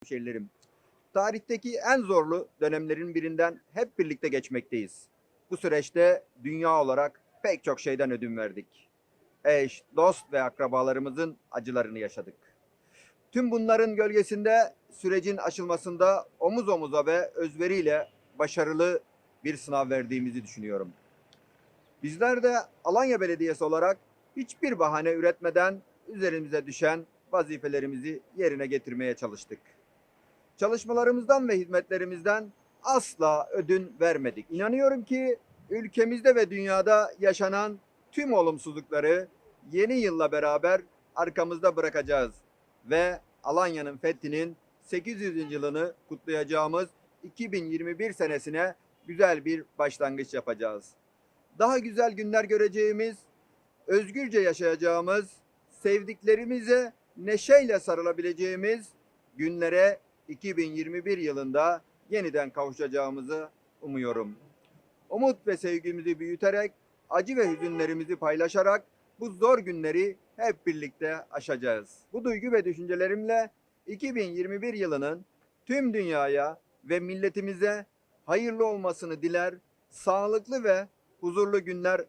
hemşehrilerim. Tarihteki en zorlu dönemlerin birinden hep birlikte geçmekteyiz. Bu süreçte dünya olarak pek çok şeyden ödün verdik. Eş, dost ve akrabalarımızın acılarını yaşadık. Tüm bunların gölgesinde sürecin aşılmasında omuz omuza ve özveriyle başarılı bir sınav verdiğimizi düşünüyorum. Bizler de Alanya Belediyesi olarak hiçbir bahane üretmeden üzerimize düşen vazifelerimizi yerine getirmeye çalıştık. Çalışmalarımızdan ve hizmetlerimizden asla ödün vermedik. İnanıyorum ki ülkemizde ve dünyada yaşanan tüm olumsuzlukları yeni yılla beraber arkamızda bırakacağız ve Alanya'nın fethinin 800. yılını kutlayacağımız 2021 senesine güzel bir başlangıç yapacağız. Daha güzel günler göreceğimiz, özgürce yaşayacağımız, sevdiklerimize neşeyle sarılabileceğimiz günlere 2021 yılında yeniden kavuşacağımızı umuyorum. Umut ve sevgimizi büyüterek, acı ve hüzünlerimizi paylaşarak bu zor günleri hep birlikte aşacağız. Bu duygu ve düşüncelerimle 2021 yılının tüm dünyaya ve milletimize hayırlı olmasını diler, sağlıklı ve huzurlu günler